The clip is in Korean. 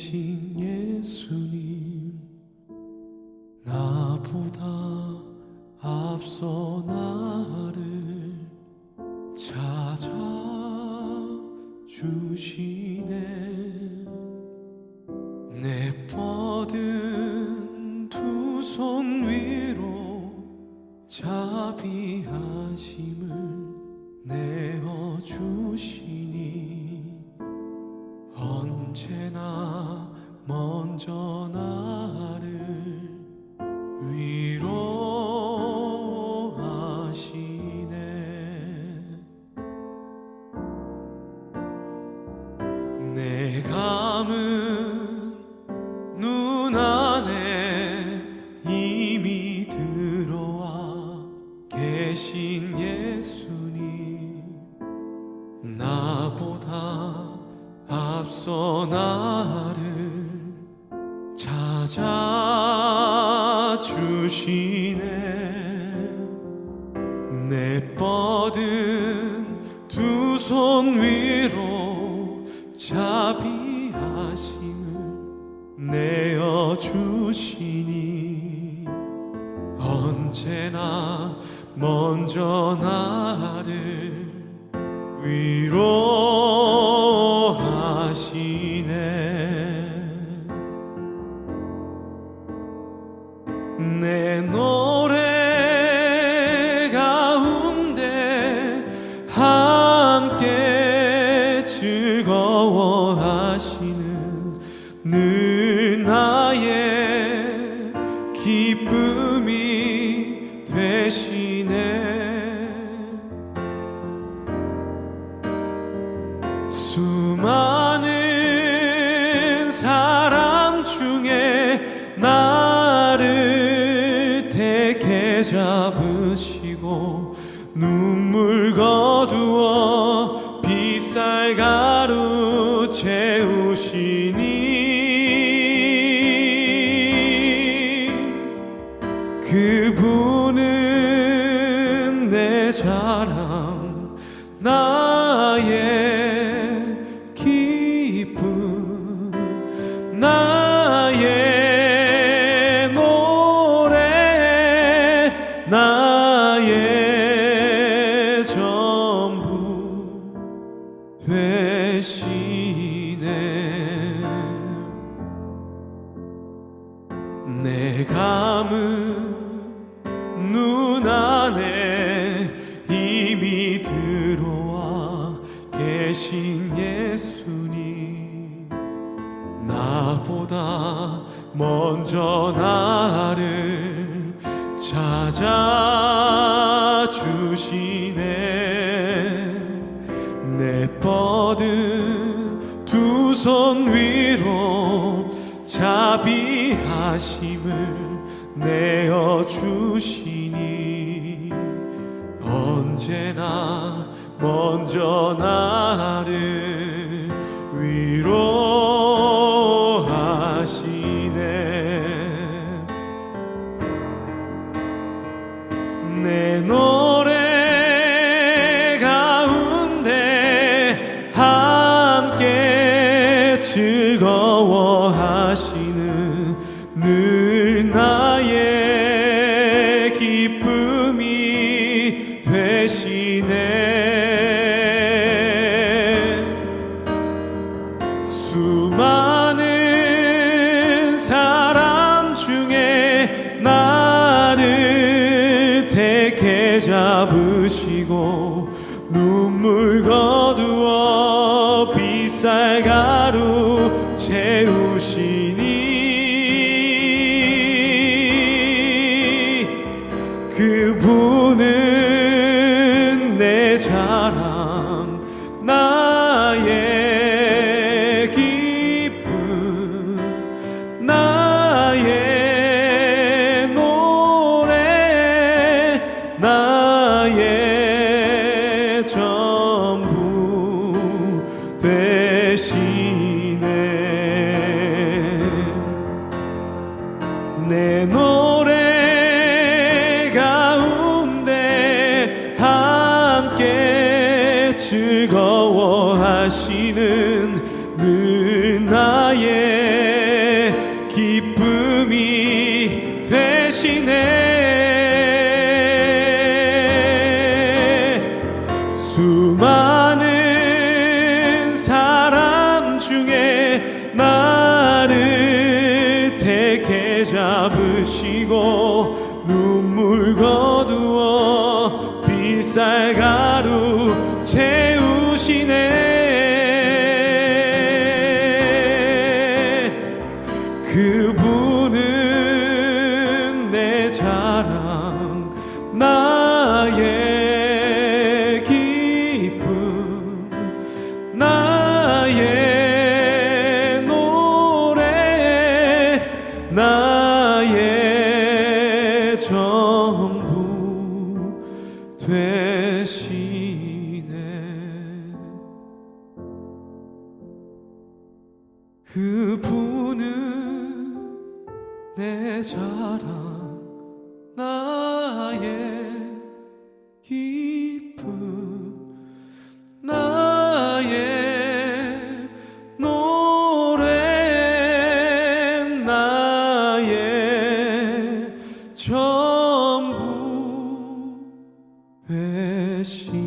계신 예수님 나보다 앞서 나를 먼저 나를 위로하시네. 내 감은 눈 안에 이미 들어와 계신 예수님. 나보다 앞서 나 내 뻗은 두 손 위로 자비하심을 내어 주시니 언제나 먼저 나를 위로하시네 기쁨이 되시네. 수많은 사람 중에 나를 택해 잡으 나의 노래 나의 전부 되시네. 내 감은 눈 안에 이미 들어와 계신 예수님 나보다 먼저 나를 찾아주시네. 내 뻗은 두 손 위로 자비하심을 내어 주시니 언제나 먼저 나를 위로 노래 가운데 함께 즐거워하시는 늘 나의 기쁨이 되시 하시는 늘 나의 기쁨이 되시네. 수많은 사람 중에 나를 택해 잡으시고 눈물 거두어 빛살가루 채우시네 되시네. 그분은 내 자랑 나의 기쁨 나의 노래 나의 전 부 되시네